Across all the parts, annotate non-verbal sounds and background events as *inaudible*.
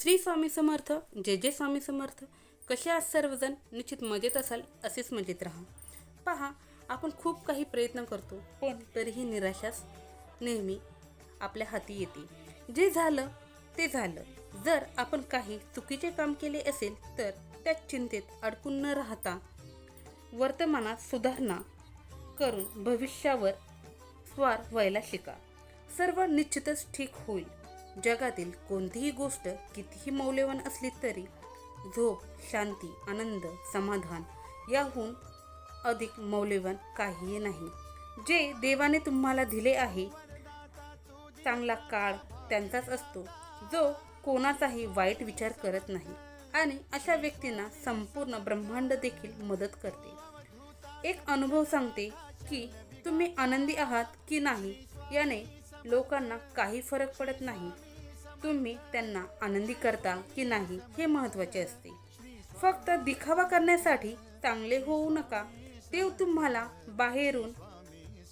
श्री स्वामी समर्थ जे जे स्वामी समर्थ. कसे आज सर्वजण? निश्चित मजेत असाल असेच मजेत राहा. पहा आपण खूप काही प्रयत्न करतो पण तरीही निराशाच नेहमी आपल्या हाती येते. जे झालं ते झालं. जर आपण काही चुकीचे काम केले असेल तर त्या चिंतेत अडकून न राहता वर्तमानात सुधारणा करून भविष्यावर स्वार व्हायला शिका. सर्व निश्चितच ठीक होईल. जगातील कोणतीही गोष्ट कितीही मौल्यवान असली तरी झोप शांती आनंद समाधान याहून अधिक मौल्यवान काहीही नाही. जे देवाने तुम्हाला दिले आहे चांगला काळ त्यांचाच असतो जो कोणाचाही वाईट विचार करत नाही आणि अशा व्यक्तींना संपूर्ण ब्रह्मांड देखील मदत करते. एक अनुभव सांगते की तुम्ही आनंदी आहात की नाही याने लोकांना काही फरक पडत नाही. तुम्ही त्यांना आनंदी करता की नाही हे महत्त्वाचे असते. फक्त दिखावा करण्यासाठी चांगले होऊ नका. देव तुम्हाला बाहेरून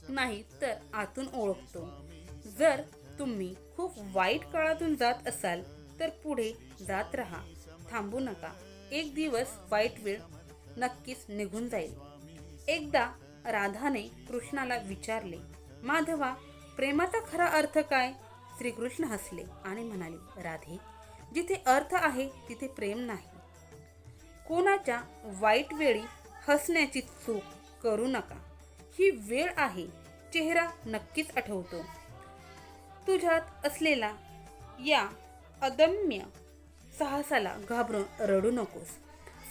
नाही तर आतून ओळखतो. जर तुम्ही खूप वाईट काळातून जात असाल तर पुढे जात राहा. थांबू नका. एक दिवस वाईट वेळ नक्कीच निघून जाईल. एकदा राधाने कृष्णाला विचारले माधवा प्रेमाचा खरा अर्थ काय? श्रीकृष्ण हसले आणि म्हणाले राधे जिथे अर्थ आहे तिथे प्रेम नाही. कोणाच्या वाईट वेळी हसण्याची चूक करू नका. ही वेळ आहे चेहरा नक्कीच आठवतो. तुझ्यात असलेला या अदम्य साहसाला घाबरून रडू नकोस.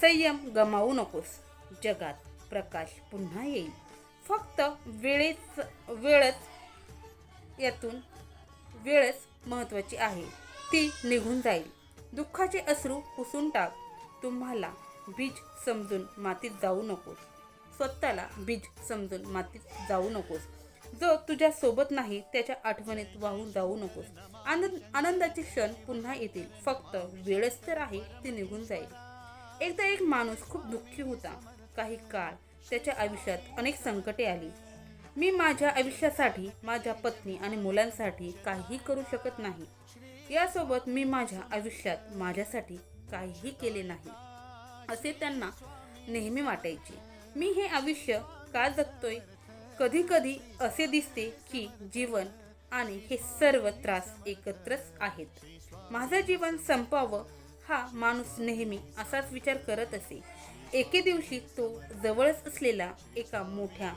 संयम गमावू नकोस. जगात प्रकाश पुन्हा येईल. फक्त वेळेच वेळच यातून वेळच महत्त्वाची आहे. ती निघून जाईल. दुःखाचे अश्रू पुसून टाक. तुम्हाला बीज समजून मातीत जाऊ नकोस. स्वतःला बीज समजून मातीत जाऊ नकोस. जो तुझ्या सोबत नाही त्याच्या आठवणीत वाहून जाऊ नकोस. आनंद आनंदाचे क्षण पुन्हा येतील. फक्त वेळच तर आहे ती निघून जाईल. एकदा एक माणूस खूप दुःखी होता. काही काळ त्याच्या आयुष्यात अनेक संकटे आली. मी माझ्या आयुष्यासाठी माझ्या पत्नी आणि मुलांसाठी काहीही करू शकत नाही. यासोबत मी माझ्या आयुष्यात माझ्यासाठी काहीही केले नाही असे त्यांना नेहमी वाटायचे. मी हे आयुष्य का जगतोय? कधी कधी असे दिसते की जीवन आणि हे सर्व त्रास एकत्रच आहेत. माझं जीवन संपावं हा माणूस नेहमी असाच विचार करत असे. एके दिवशी तो जवळच असलेला एका मोठ्या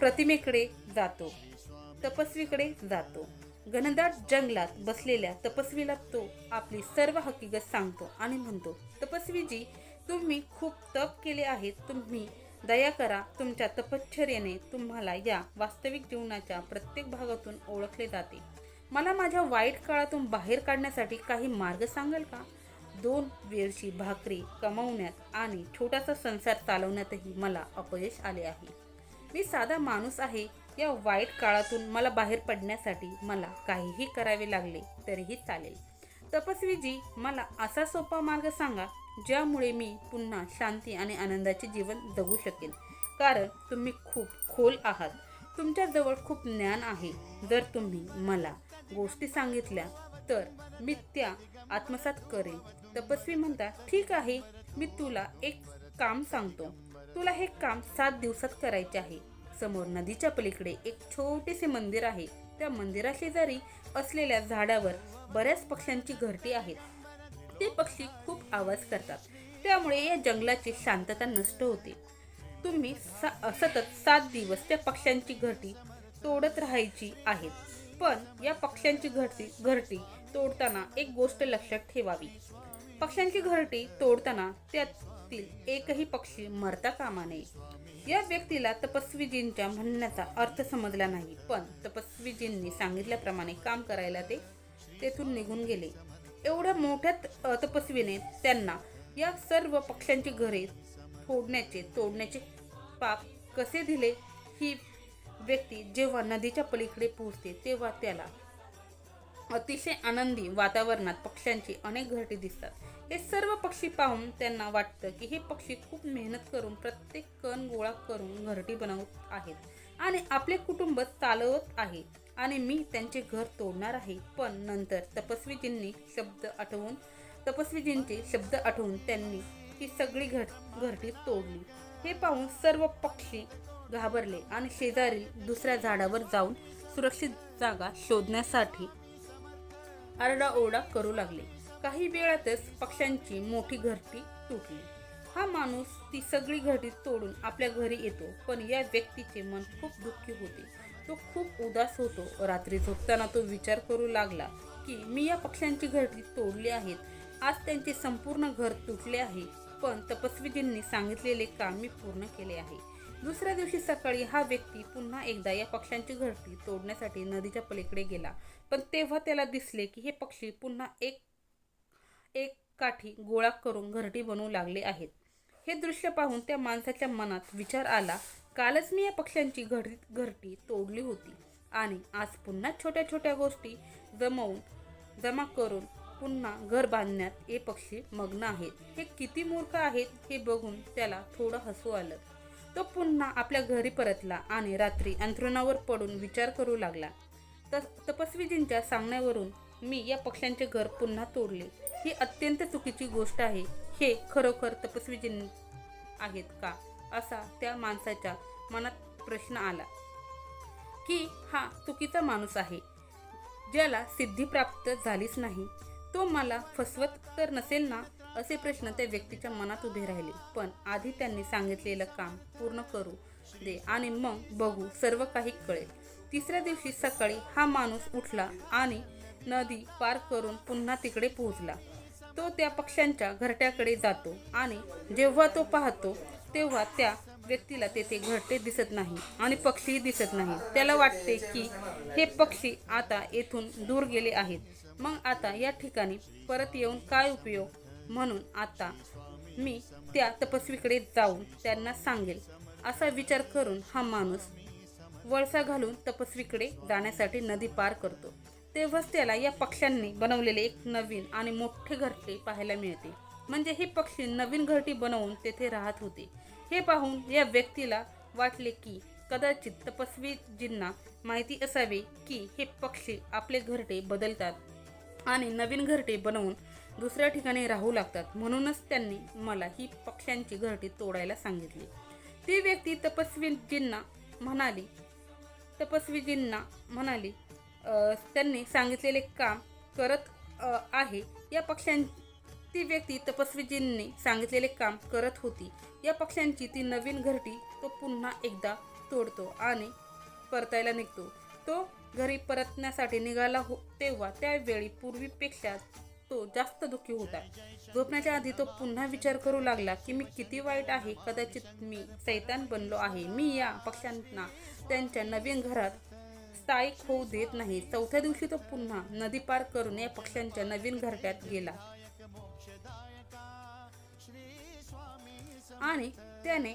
प्रतिमेकडे जातो. तपस्वीकडे जातो. घनदाट जंगलात बसलेल्या तपस्वीला तो आपली सर्व हकीकत सांगतो आणि म्हणतो तपस्वीजी तुम्ही खूप तप केले आहेत. तुम्ही दया करा. तुमच्या तपश्चर्याने तुम्हाला या वास्तविक जीवनाच्या प्रत्येक भागातून ओळखले जाते. मला माझ्या वाईट काळातून बाहेर काढण्यासाठी काही मार्ग सांगाल का दोन वेळची भाकरी कमावण्यात आणि छोटासा संसार चालवण्यातही मला अपयश आले आहे. मी साधा माणूस आहे या वाईट काळातून मला बाहेर पडण्यासाठी मला काहीही करावे लागले तरीही चालेल. तपस्वीजी मला असा सोपा मार्ग सांगा ज्यामुळे मी पुन्हा शांती आणि आनंदाचे जीवन जगू शकेन. कारण तुम्ही खूप खोल आहात. तुमच्याजवळ खूप ज्ञान आहे. जर तुम्ही मला गोष्टी सांगितल्या तर मी त्या आत्मसात करेन. तपस्वी म्हणता ठीक आहे मी तुला एक काम सांगतो. तुला हे काम सात दिवसात करायचे आहे. समोर नदीच्या पलीकडे एक छोटेसे मंदिर आहे. त्या मंदिराशेजारी असलेल्या झाडावर बऱ्याच पक्ष्यांची घरटी आहेत. ते पक्षी खूप आवाज करतात. त्यामुळे या जंगलाची शांतता नष्ट होते. तुम्ही सा सतत सात दिवस त्या पक्ष्यांची घरटी तोडत राहायची आहेत पण या पक्ष्यांची घरटी घरटी तोडताना एक गोष्ट लक्षात ठेवावी. पक्ष्यांची घरटी तोडताना त्यात लोकातील एकही पक्षी मरता कामा नये. या व्यक्तीला तपस्वीजींच्या म्हणण्याचा अर्थ समजला नाही पण तपस्वीजींनी सांगितल्याप्रमाणे काम करायला ते तेथून निघून गेले. एवढ्या मोठ्या तपस्वीने त्यांना या सर्व पक्ष्यांची घरे फोडण्याचे तोडण्याचे पाप कसे दिले? ही व्यक्ती जेव्हा नदीच्या पलीकडे पोहोचते तेव्हा त्याला अतिशय आनंदी वातावरणात पक्ष्यांची अनेक घरटी दिसतात. हे सर्व पक्षी पाहून त्यांना वाटतं की हे पक्षी खूप मेहनत करून प्रत्येक कण गोळा करून घरटी बनवत आहेत आणि आपले कुटुंब चालवत आहे आणि मी त्यांचे घर तोडणार आहे. पण नंतर तपस्वीजींनी शब्द आठवून तपस्वीजींचे शब्द आठवून त्यांनी ती सगळी घट घरटी तोडली. हे पाहून सर्व पक्षी घाबरले आणि शेजारील दुसऱ्या झाडावर जाऊन सुरक्षित जागा शोधण्यासाठी आरडाओरडा करू लागले. काही वेळातच पक्ष्यांची मोठी घरटी तुटली. हा माणूस ती सगळी घरटी तोडून आपल्या घरी येतो पण या व्यक्तीचे मन खूप दुःखी होते. तो खूप उदास होतो. रात्री झोपताना तो विचार करू लागला की मी या पक्ष्यांची घरटी तोडली आहेत. आज त्यांचे संपूर्ण घर तुटले आहे. पण तपस्वीजींनी सांगितलेले काम मी पूर्ण केले आहे. दुसऱ्या दिवशी सकाळी हा व्यक्ती पुन्हा एकदा या पक्ष्यांची घरटी तोडण्यासाठी नदीच्या पलीकडे गेला. पण तेव्हा त्याला दिसले की हे पक्षी पुन्हा एक एक काठी गोळा करून घरटी बनवू लागले आहेत. हे दृश्य पाहून त्या माणसाच्या मनात विचार आला कालच मी या पक्ष्यांची घरटी घरटी तोडली होती. आणि आज पुन्हा छोट्या छोट्या गोष्टी जमवून जमा करून पुन्हा घर बांधण्यात हे पक्षी मग्न आहेत. हे किती मूर्ख आहेत हे बघून त्याला थोडं हसू आलं. तो पुन्हा आपल्या घरी परतला आणि रात्री अंथरुणावर पडून विचार करू लागला. तस तपस्वीजींच्या सांगण्यावरून मी या पक्ष्यांचे घर पुन्हा तोडले. ही अत्यंत चुकीची गोष्ट आहे. हे खरोखर तपस्वीजीं आहेत का? असा त्या माणसाच्या मनात प्रश्न आला. की हा चुकीचा माणूस आहे. ज्याला सिद्धी प्राप्त झालीच नाही. तो मला फसवत तर नसेल ना? असे प्रश्न त्या व्यक्तीच्या मनात उभे राहिले. पण आधी त्यांनी सांगितलेलं काम पूर्ण करू दे आणि मग बघू सर्व काही कळेल. तिसऱ्या दिवशी सकाळी हा माणूस उठला आणि नदी पार करून पुन्हा तिकडे पोहोचला. तो त्या पक्ष्यांच्या घरट्याकडे जातो आणि जेव्हा तो पाहतो तेव्हा त्या व्यक्तीला तेथे घरटे दिसत नाही आणि पक्षीही दिसत नाही. त्याला वाटते की हे पक्षी आता येथून दूर गेले आहेत. मग आता या ठिकाणी परत येऊन काय उपयोग? म्हणून आता मी त्या तपस्वीकडे जाऊन त्यांना सांगेल. असा विचार करून हा माणूस वळसा घालून तपस्वीकडे जाण्यासाठी नदी पार करतो. तेव्हाच त्याला या पक्ष्यांनी बनवलेले एक नवीन आणि मोठे घरटे पाहायला मिळते. म्हणजे हे पक्षी नवीन घरटी बनवून तेथे राहत होते. हे पाहून या व्यक्तीला वाटले की कदाचित तपस्वीजींना माहिती असावे की हे पक्षी आपले घरटे बदलतात आणि नवीन घरटे बनवून दुसऱ्या ठिकाणी राहू लागतात. म्हणूनच त्यांनी मला ही पक्ष्यांची घरटी तोडायला सांगितली. ती व्यक्ती तपस्वीजींना म्हणाली तपस्वीजींना म्हणाली त्यांनी सांगितलेले काम करत आहे. या पक्ष्यां ती व्यक्ती तपस्वीजींनी सांगितलेले काम करत होती. या पक्ष्यांची ती नवीन घरटी तो पुन्हा एकदा तोडतो आणि परतायला निघतो. तो घरी परतण्यासाठी निघाला हो तेव्हा त्यावेळी पूर्वीपेक्षा तो जास्त दुःखी होता. झोपण्याच्या आधी तो पुन्हा विचार करू लागला की मी किती वाईट आहे कदाचित मी सैतान बनलो आहे. मी या पक्ष्यांना त्यांच्या नवीन घरात स्थायिक होऊ देत नाही. चौथ्या दिवशी तो पुन्हा नदी पार करून या पक्ष्यांच्या नवीन घरट्यात गेला. आणि त्याने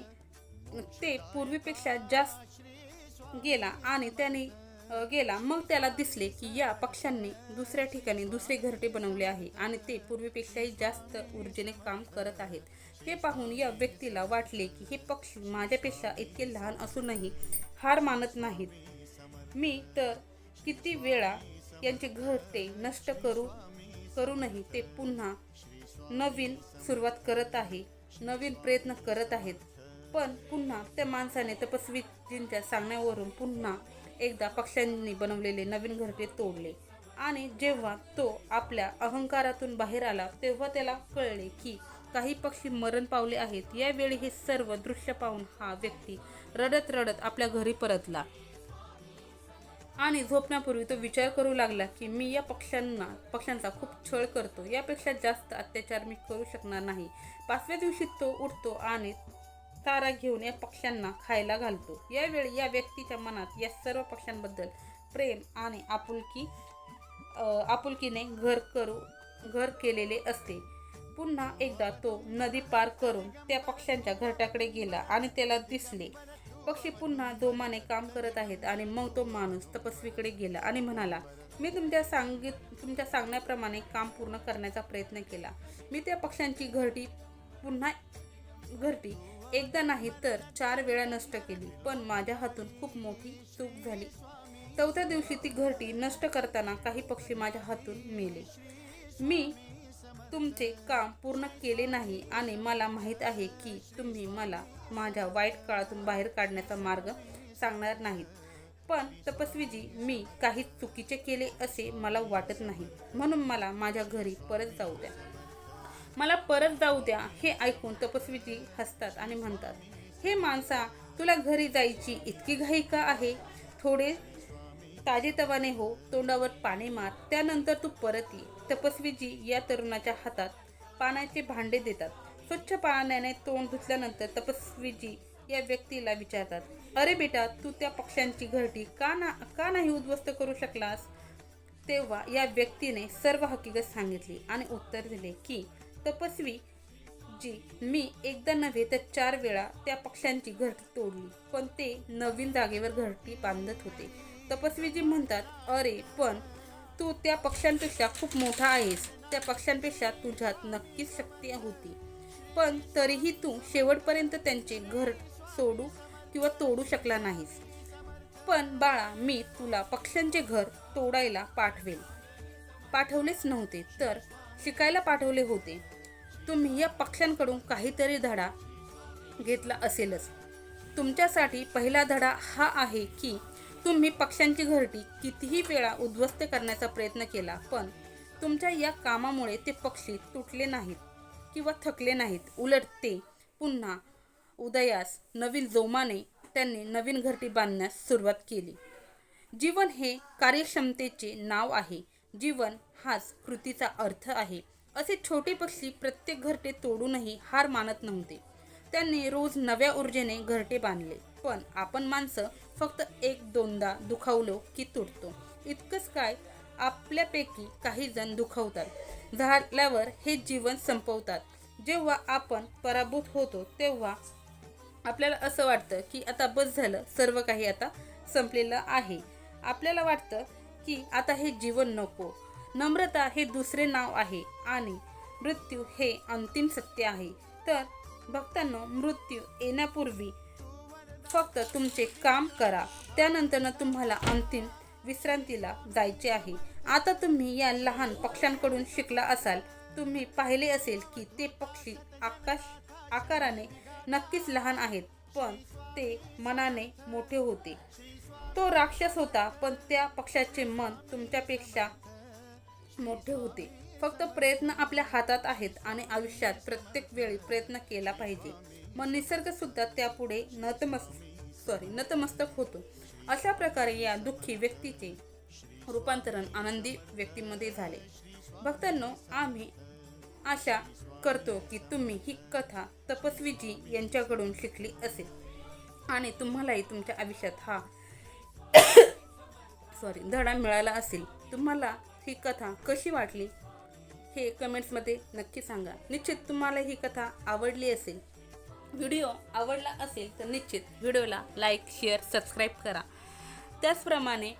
ते पूर्वीपेक्षा जास्त गेला आणि त्याने गेला. मग त्याला दिसले की या पक्ष्यांनी दुसऱ्या ठिकाणी दुसरे घरटे बनवले आहे आणि ते पूर्वीपेक्षाही जास्त ऊर्जेने काम करत आहेत. हे पाहून या व्यक्तीला वाटले की हे पक्षी माझ्यापेक्षा इतके लहान असूनही हार मानत नाहीत. मी तर किती वेळा यांचे घरटे नष्ट करू करूनही ते पुन्हा नवीन सुरुवात करत आहे नवीन प्रयत्न करत आहेत. पण पुन्हा त्या माणसाने तपस्वीजींच्या सांगण्यावरून पुन्हा एकदा पक्ष्यांनी बनवलेले नवीन घरटे तोडले. आणि जेव्हा तो आपल्या अहंकारातून बाहेर आला तेव्हा त्याला कळले की काही पक्षी मरण पावले आहेत. यावेळी हे सर्व दृश्य पाहून हा व्यक्ती रडत रडत आपल्या घरी परतला. आणि झोपण्यापूर्वी तो विचार करू लागला की मी या पक्ष्यांना पक्ष्यांचा खूप छळ करतो. यापेक्षा जास्त अत्याचार मी करू शकणार नाही. पाचव्या दिवशी तो उठतो आणि तारा घेऊन या पक्ष्यांना खायला घालतो. यावेळी या व्यक्तीच्या मनात या सर्व पक्ष्यांबद्दल प्रेम आणि आपुलकी आपुलकीने घर करू घर केलेले असते. पुन्हा एकदा तो नदी पार करून त्या पक्ष्यांच्या घरट्याकडे गेला आणि त्याला दिसले. पक्षी पुन्हा जोमाने काम करत आहेत आणि मग तो माणूस तपस्वीकडे गेला आणि म्हणाला मी तुमच्या सांगित तुमच्या सांगण्याप्रमाणे काम पूर्ण करण्याचा प्रयत्न केला. मी त्या पक्ष्यांची घरटी पुन्हा घरटी एकदा नाही तर चार वेळा नष्ट केली पण माझ्या हातून खूप मोठी चूक झाली. चौथ्या दिवशी ती घरटी नष्ट करताना काही पक्षी माझ्या हातून मेले. मी तुमचे काम पूर्ण केले नाही आणि मला माहीत आहे की तुम्ही मला माझ्या वाईट काळातून बाहेर काढण्याचा मार्ग सांगणार नाहीत. पण तपस्वीजी मी काही चुकीचे केले असे मला वाटत नाही. म्हणून मला माझ्या घरी परत जाऊ द्या. मला परत जाऊ द्या हे ऐकून तपस्वीजी हसतात आणि म्हणतात हे माणसा तुला घरी जायची इतकी घाई का आहे? थोडे ताजेतवाने हो तोंडावर पाणी मार त्यानंतर तू परत ये. तपस्वीजी या तरुणाच्या हातात पाण्याचे भांडे देतात. स्वच्छ पाण्याने तोंड धुतल्यानंतर तपस्वीजी या व्यक्तीला विचारतात अरे बेटा तू त्या पक्ष्यांची घरटी का ना का नाही उद्ध्वस्त करू शकलास? तेव्हा या व्यक्तीने सर्व हकीकत सांगितली आणि उत्तर दिले की तपस्वी जी मी एकदा नव्हे तर चार वेळा त्या पक्ष्यांची घरटी तोडली पण ते नवीन जागेवर घरटी बांधत होते. तपस्वीजी म्हणतात अरे पण तू त्या पक्ष्यांपेक्षा खूप मोठा आहेस. त्या पक्ष्यांपेक्षा तुझ्यात नक्कीच शक्ती होती. पण तरीही तू शेवटपर्यंत त्यांचे घर सोडू किंवा तोडू शकला नाहीस. पण बाळा मी तुला पक्ष्यांचे घर तोडायला पाठवेल पाठवलेच नव्हते तर शिकायला पाठवले होते. तुम्ही या पक्ष्यांकडून काहीतरी धडा घेतला असेलच. तुमच्यासाठी पहिला धडा हा आहे की तुम्ही पक्ष्यांची घरटी कितीही वेळा उद्ध्वस्त करण्याचा प्रयत्न केला पण तुमच्या या कामामुळे ते पक्षी तुटले नाहीत किंवा थकले नाहीत. उलट ते पुन्हा उदयास नवीन जोमाने त्यांनी नवीन घरटी बांधण्यास सुरुवात केली. जीवन हे कार्यक्षमतेचे नाव आहे. जीवन हाच कृतीचा अर्थ आहे. असे छोटे पक्षी प्रत्येक घरटे तोडूनही हार मानत नव्हते. त्यांनी रोज नव्या ऊर्जेने घरटे बांधले. पण आपण माणसं फक्त एक दोनदा दुखावलो की तुटतो. इतकंच काय? आपल्यापैकी काही जण दुखावतात. झाल्यावर हे जीवन संपवतात. जेव्हा आपण पराभूत होतो तेव्हा आपल्याला असं वाटतं की आता बस झालं सर्व काही आता संपलेलं आहे. आपल्याला वाटतं की आता हे जीवन नको. नम्रता हे दुसरे नाव आहे आणि मृत्यू हे अंतिम सत्य आहे. तर भक्तांनो मृत्यू येण्यापूर्वी फक्त तुमचे काम करा. त्यानंतर तुम्हाला अंतिम विश्रांतीला जायचे आहे. आता तुम्ही या लहान पक्ष्यांकडून शिकला असाल. तुम्ही पाहिले असेल की ते पक्षी आकाश आकाराने नक्कीच लहान आहेत पण ते मनाने मोठे होते. तो राक्षस होता पण त्या पक्षाचे मन तुमच्यापेक्षा मोठे होते. फक्त प्रयत्न आपल्या हातात आहेत आणि आयुष्यात प्रत्येक वेळी प्रयत्न केला पाहिजे. मग निसर्ग सुद्धा त्यापुढे नतमस्त सॉरी नतमस्तक होतो. अशा प्रकारे या दुःखी व्यक्तीचे रूपांतरण आनंदी व्यक्तीमध्ये झाले. भक्तांनो आम्ही आशा करतो की तुम्ही ही कथा तपस्वीजी यांच्याकडून शिकली असेल. आणि तुम्हालाही तुमच्या आयुष्यात हा *coughs* सॉरी धडा मिळाला असेल. तुम्हाला ही कथा कशी वाटली? हे कमेंट्समध्ये नक्की सांगा. निश्चित तुम्हाला ही कथा आवडली असेल. व्हिडिओ आवडला असेल तर निश्चित व्हिडिओला लाईक शेअर सबस्क्राईब करा. त्याचप्रमाणे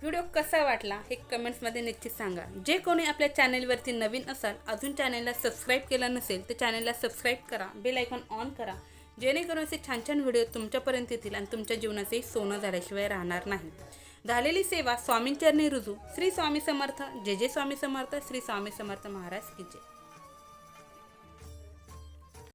व्हिडिओ कसा वाटला हे कमेंट्समध्ये निश्चित सांगा. जे कोणी आपल्या चॅनेलवरती नवीन असाल अजून चॅनेलला सबस्क्राईब केलं नसेल तर चॅनेलला सबस्क्राईब करा. बेल आयकॉन ऑन करा. जेणेकरून असे छान छान व्हिडिओ तुमच्यापर्यंत येतील आणि तुमच्या जीवनाचे सोनं झाल्याशिवाय राहणार नाही. झालेली सेवा स्वामींचरणी रुजू. श्री स्वामी समर्थ. जे जे स्वामी समर्थ. श्री स्वामी समर्थ महाराज की जय.